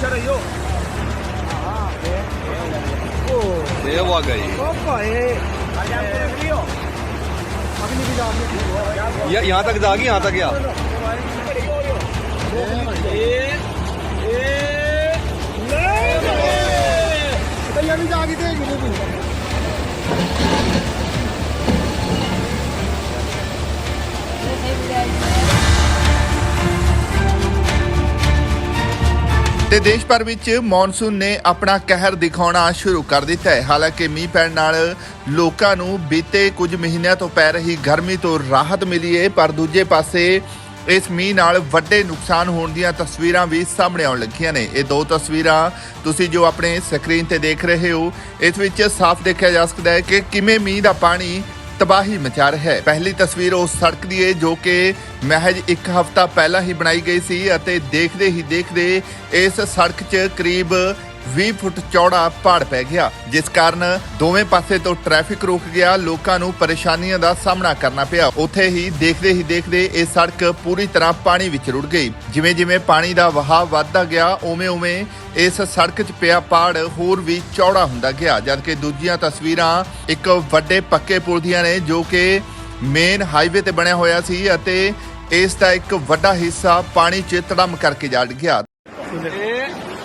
차례요. 아, 네. 오. 대화가이. 거거에. 아니요. अगली भी जाके या यहाँ तक जागी यहाँ तक या भी जागी देख ਤੇ ਦੇਸ਼ ਭਰ ਵਿੱਚ ਮੌਨਸੂਨ ਨੇ ਆਪਣਾ ਕਹਿਰ ਦਿਖਾਉਣਾ ਸ਼ੁਰੂ ਕਰ ਦਿੱਤਾ ਹੈ। ਹਾਲਾਂਕਿ ਮੀਂਹ ਪੈਣ ਨਾਲ ਲੋਕਾਂ ਨੂੰ ਬੀਤੇ ਕੁਝ ਮਹੀਨਿਆਂ ਤੋਂ ਪੈ ਰਹੀ ਗਰਮੀ ਤੋਂ ਰਾਹਤ ਮਿਲੀ ਹੈ, ਪਰ ਦੂਜੇ ਪਾਸੇ ਇਸ ਮੀਂਹ ਨਾਲ ਵੱਡੇ ਨੁਕਸਾਨ ਹੋਣ ਦੀਆਂ ਤਸਵੀਰਾਂ ਵੀ ਸਾਹਮਣੇ ਆਉਣ ਲੱਗੀਆਂ ਨੇ। ਇਹ ਦੋ ਤਸਵੀਰਾਂ ਤੁਸੀਂ ਜੋ ਆਪਣੇ ਸਕਰੀਨ ਤੇ ਦੇਖ ਰਹੇ ਹੋ, ਇਸ ਵਿੱਚ ਸਾਫ਼ ਦੇਖਿਆ ਜਾ ਸਕਦਾ ਹੈ ਕਿ ਕਿਵੇਂ ਮੀਂਹ ਦਾ ਪਾਣੀ ਤਬਾਹੀ ਮਚਾ ਰਿਹਾ ਹੈ। ਪਹਿਲੀ ਤਸਵੀਰ ਉਸ ਸੜਕ ਦੀ ਹੈ ਜੋ ਕਿ ਮਹਿਜ ਇੱਕ ਹਫ਼ਤਾ ਪਹਿਲਾਂ ਹੀ ਬਣਾਈ ਗਈ ਸੀ ਅਤੇ ਦੇਖਦੇ ਹੀ ਦੇਖਦੇ ਇਸ ਸੜਕ 'ਚ ਕਰੀਬ 20 ਫੁੱਟ ਚੌੜਾ ਪਹਾੜ ਪੈ ਗਿਆ, ਜਿਸ ਕਾਰਨ ਦੋਵੇਂ ਪਾਸੇ ਤੋਂ ਟ੍ਰੈਫਿਕ ਰੁਕ ਗਿਆ, ਲੋਕਾਂ ਨੂੰ ਪਰੇਸ਼ਾਨੀਆਂ ਦਾ ਸਾਹਮਣਾ ਕਰਨਾ ਪਿਆ। ਉੱਥੇ ਹੀ ਦੇਖਦੇ ਹੀ ਦੇਖਦੇ ਇਹ ਸੜਕ ਪੂਰੀ ਤਰ੍ਹਾਂ ਪਾਣੀ ਵਿੱਚ ਰੁੜ ਗਈ। ਜਿਵੇਂ ਜਿਵੇਂ ਪਾਣੀ ਦਾ ਵਹਾਅ ਵੱਧਦਾ ਗਿਆ, ਉਵੇਂ ਉਵੇਂ ਇਸ ਸੜਕ 'ਚ ਪਿਆ ਪਹਾੜ ਹੋਰ ਵੀ ਚੌੜਾ ਹੁੰਦਾ ਗਿਆ, ਜਦਕਿ ਦੂਜੀਆਂ ਤਸਵੀਰਾਂ ਇੱਕ ਵੱਡੇ ਪੱਕੇ ਪੁਲ ਦੀਆਂ ਨੇ, ਜੋ ਕਿ ਮੇਨ ਹਾਈਵੇ ਤੇ ਬਣਿਆ ਹੋਇਆ ਸੀ ਅਤੇ ਇਸ ਦਾ ਇੱਕ ਵੱਡਾ ਹਿੱਸਾ ਪਾਣੀ 'ਚ ਤੜਮ ਕਰਕੇ ਜੜ ਗਿਆ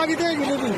ਭਈਆ ਵੀ ਤੇ ਗਿਲੇ ਵੀ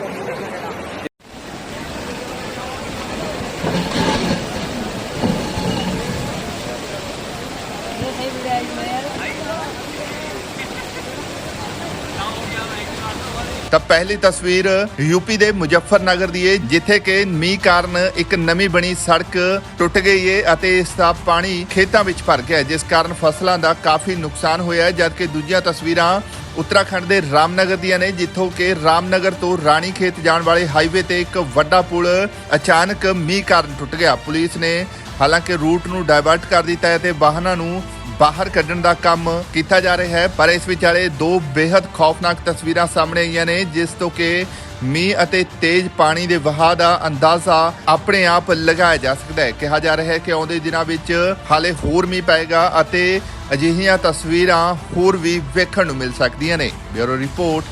ਤਾਂ ਪਹਿਲੀ ਤਸਵੀਰ ਯੂਪੀ ਦੇ ਮੁਜ਼ੱਫਰਨਗਰ ਦੀ ਹੈ ਜਿੱਥੇ ਕਿ ਮੀਂਹ ਕਾਰਨ ਇੱਕ ਨਵੀਂ ਬਣੀ ਸੜਕ ਟੁੱਟ ਗਈ ਹੈ ਅਤੇ ਇਸ ਦਾ ਪਾਣੀ ਖੇਤਾਂ ਵਿੱਚ ਭਰ ਗਿਆ ਜਿਸ ਕਾਰਨ ਫਸਲਾਂ ਦਾ ਕਾਫੀ ਨੁਕਸਾਨ ਹੋਇਆ ਹੈ ਜਦਕਿ ਦੂਜੀਆਂ ਤਸਵੀਰਾਂ ਉੱਤਰਾਖੰਡ ਦੇ ਰਾਮਨਗਰ ਦੀਆਂ ਨੇ, ਜਿੱਥੋਂ ਕਿ ਰਾਮਨਗਰ ਤੋਂ ਰਾਣੀ ਖੇਤ ਜਾਣ ਵਾਲੇ ਹਾਈਵੇ ਤੇ ਇੱਕ ਵੱਡਾ ਪੁਲ ਅਚਾਨਕ ਮੀਂਹ ਕਾਰਨ ਟੁੱਟ ਗਿਆ। ਪੁਲਿਸ ਨੇ ਹਾਲਾਂਕਿ ਰੂਟ ਨੂੰ ਡਾਇਵਰਟ ਕਰ ਦਿੱਤਾ ਹੈ ਤੇ ਵਾਹਨਾਂ ਨੂੰ ਬਾਹਰ ਕੱਢਣ ਦਾ ਕੰਮ ਕੀਤਾ ਜਾ ਰਿਹਾ ਹੈ, ਪਰ ਇਸ ਵਿਚਾਲੇ ਦੋ ਬੇहद ਖੌਫਨਾਕ ਤਸਵੀਰਾਂ ਸਾਹਮਣੇ ਆਈਆਂ ਨੇ, ਜਿਸ ਤੋਂ ਕਿ ਮੀਂਹ ਅਤੇ ਤੇਜ਼ ਪਾਣੀ ਦੇ ਵਹਾਅ ਦਾ ਅੰਦਾਜ਼ਾ ਆਪਣੇ ਆਪ ਲਗਾਇਆ ਜਾ ਸਕਦਾ ਹੈ। ਕਿਹਾ ਜਾ ਰਿਹਾ ਹੈ ਕਿ ਆਉਂਦੇ ਦਿਨਾਂ ਵਿੱਚ ਹਾਲੇ ਹੋਰ ਮੀਂਹ ਪਏਗਾ ਅਤੇ ਅਜਿਹੀਆਂ ਤਸਵੀਰਾਂ ਹੋਰ ਵੀ ਵੇਖਣ ਨੂੰ ਮਿਲ ਸਕਦੀਆਂ ਨੇ। Bureau report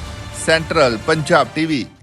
central Punjab TV.